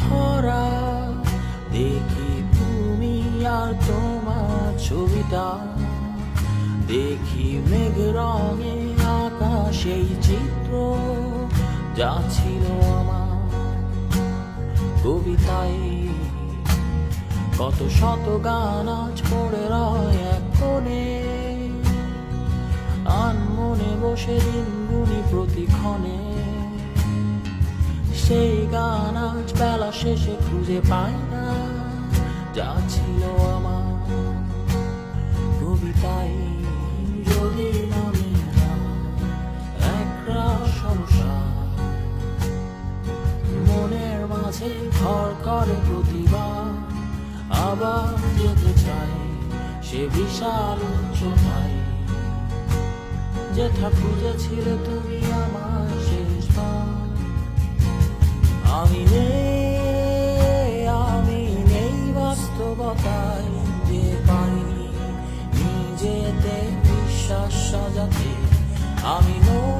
ভরা। দেখি তুমি আর তোমার ছবিটা। দেখি মেঘ রঙে আঁকা সেই চিত্র যা ছিল আমার কবিতায়। কত শত গান আজ পড়ে রয় এক কোণে। আনমনে বসে দিন গুণী প্রতিক্ষণে। সেই গান আজ বেলা শেষে খুঁজে পাই না। যা ছিল আমার কবিতায়, যদি নামে না একটা সংসার। মনের মাঝে ঘর করে প্রতিবার, আবার যেতে চাই সে বিশাল উচ্চতায়। যেটা খুঁজেছিলে তুমি সমস্যা আমি নয়